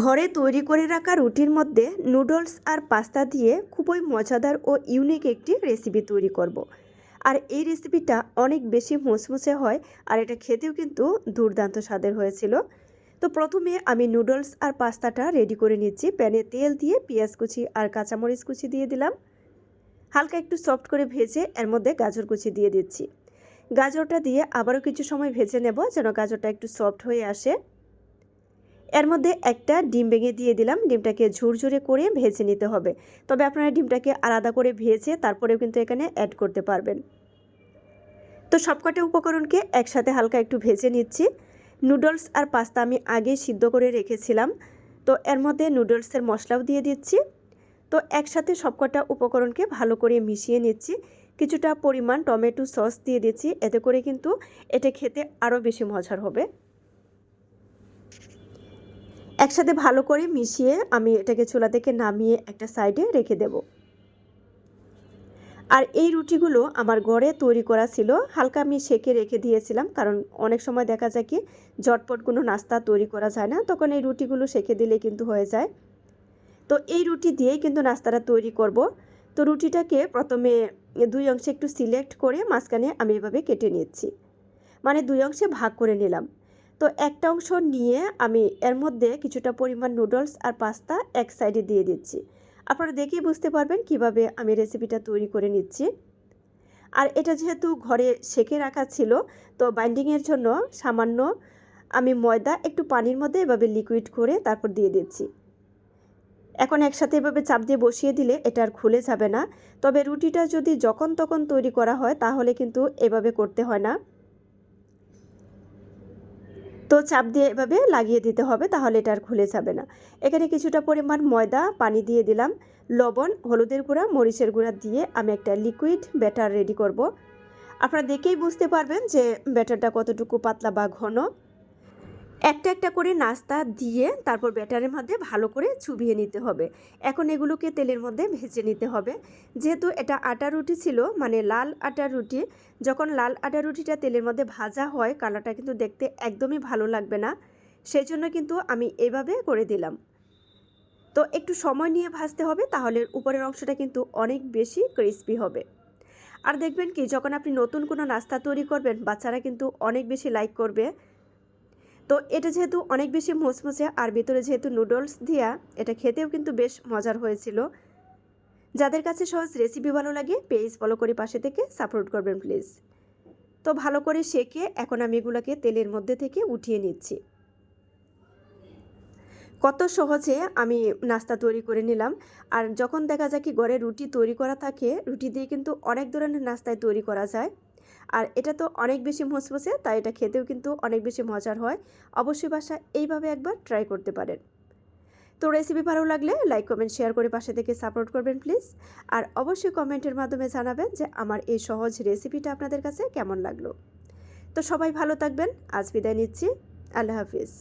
ঘরে তৈরি করে রাখা রুটির মধ্যে নুডলস আর পাস্তা দিয়ে খুবই মজাদার ও ইউনিক একটি রেসিপি তৈরি করব। আর এই রেসিপিটা অনেক বেশি মুসমুসে হয় আর এটা খেতেও কিন্তু দুর্দান্ত স্বাদের হয়েছিল। তো প্রথমে আমি নুডলস আর পাস্তাটা রেডি করে নিচ্ছি। প্যানে তেল দিয়ে পেঁয়াজ কুচি আর কাঁচামরিচ কুচি দিয়ে দিলাম। হালকা একটু সফট করে ভেজে এর মধ্যে গাজর কুচি দিয়ে দিচ্ছি। গাজরটা দিয়ে আবারও কিছু সময় ভেজে নেব যেন গাজরটা একটু সফট হয়ে আসে। এর মধ্যে একটা ডিম ভেঙে দিয়ে দিলাম। ডিমটাকে ঝুরঝুরে করে ভেজে নিতে হবে। তবে আপনারা ডিমটাকে আলাদা করে ভেজে তারপরেও কিন্তু এখানে অ্যাড করতে পারবেন। তো সবকটা উপকরণকে একসাথে হালকা একটু ভেজে নিচ্ছি। নুডলস আর পাস্তা আমি আগে সিদ্ধ করে রেখেছিলাম। তো এর মধ্যে নুডলসের মশলাও দিয়ে দিচ্ছি। তো একসাথে সবকটা উপকরণকে ভালো করে মিশিয়ে নিচ্ছি। কিছুটা পরিমাণ টমেটো সস দিয়ে দিচ্ছি। এতে করে কিন্তু এটা খেতে আরও বেশি মজার হবে। একসাথে ভালো করে মিশিয়ে আমি এটাকে চুলা থেকে নামিয়ে একটা সাইডে রেখে দেব। আর এই রুটিগুলো আমার ঘরে তৈরি করা ছিল, হালকা আমি সেকে রেখে দিয়েছিলাম, কারণ অনেক সময় দেখা যায় কি ঝটপট কোনো নাস্তা তৈরি করা যায় না, তখন এই রুটিগুলো সেকে দিলে কিন্তু হয়ে যায়। তো এই রুটি দিয়েই কিন্তু নাস্তাটা তৈরি করব। তো রুটিটাকে প্রথমে দুই অংশে একটু সিলেক্ট করে মাঝখানে আমি এভাবে কেটে নিচ্ছি। মানে দুই অংশে ভাগ করে নিলাম। তো একটা অংশ নিয়ে আমি এর মধ্যে কিছুটা পরিমাণ নুডলস আর পাস্তা এক সাইডে দিয়ে দিচ্ছি। আপনারা দেখেই বুঝতে পারবেন কীভাবে আমি রেসিপিটা তৈরি করে নিচ্ছি। আর এটা যেহেতু ঘরে সেকে রাখা ছিল, তো বাইন্ডিংয়ের জন্য সামান্য আমি ময়দা, একটু পানির মধ্যে এভাবে লিকুইড করে তারপর দিয়ে দিচ্ছি। এখন একসাথে এভাবে চাপ দিয়ে বসিয়ে দিলে এটা আর খুলে যাবে না। তবে রুটিটা যদি যখন তখন তৈরি করা হয়, তাহলে কিন্তু এভাবে করতে হয় না। তো চাপ দিয়ে এভাবে লাগিয়ে দিতে হবে, তাহলে এটা আর খুলে যাবে না এখানে কিছুটা পরিমাণ ময়দা, পানি দিয়ে দিলাম, লবণ, হলুদের গুঁড়া, মরিচের গুঁড়া দিয়ে আমি একটা লিকুইড ব্যাটার রেডি করব। আপনারা দেখেই বুঝতে পারবেন যে ব্যাটারটা কতটুকু পাতলা বা ঘন একটা একটা করে নাস্তা দিয়ে তারপর ব্যাটারের মধ্যে ভালো করে চুবিয়ে নিতে হবে। এখন এগুলোকে তেলের মধ্যে ভেজে নিতে হবে। যেহেতু এটা আটা রুটি ছিল মানে লাল আটা রুটি, যখন লাল আটা রুটিটা তেলের মধ্যে ভাজা হয়, কালারটা কিন্তু দেখতে একদমই ভালো লাগবে না। সেই জন্য কিন্তু আমি এভাবে করে দিলাম। তো একটু সময় নিয়ে ভাজতে হবে, তাহলে উপরের অংশটা কিন্তু অনেক বেশি ক্রিস্পি হবে। আর দেখবেন কি, যখন আপনি নতুন কোনো নাস্তা তৈরি করবেন, বাচ্চারা কিন্তু অনেক বেশি লাইক করবে। তো এটা যেহেতু অনেক বেশি মুচমুচে আর ভিতরে যেহেতু নুডলস দিয়া, এটা খেতেও কিন্তু বেশ মজার হয়েছিল। যাদের কাছে সহজ রেসিপি ভালো লাগে পেজ ফলো করে পাশে থেকে সাপোর্ট করবেন প্লিজ তো ভালো করে শেখে এখন আমি এগুলোকে তেলের মধ্যে থেকে উঠিয়ে নিচ্ছি। কত সহজে আমি নাস্তা তৈরি করে নিলাম। আর যখন দেখা যায় কি ঘরে রুটি তৈরি করা থাকে, রুটি দিয়ে কিন্তু অনেক ধরনের নাস্তায় তৈরি করা যায়। আর এটা তো অনেক বেশি মসমসে তাই এটা খেতেও কিন্তু অনেক বেশি মজার হয়। অবশ্যই বাসা এইভাবে একবার ট্রাই করতে পারেন। তো রেসিপি ভালো লাগলে লাইক কমেন্ট শেয়ার করে পাশে থেকে সাপোর্ট করবেন প্লিজ আর অবশ্যই কমেন্টের মাধ্যমে জানাবেন যে আমার এই সহজ রেসিপিটা আপনাদের কাছে কেমন লাগল। তো সবাই ভালো থাকবেন, আজ বিদায় নিচ্ছি। আল্লাহ হাফিজ।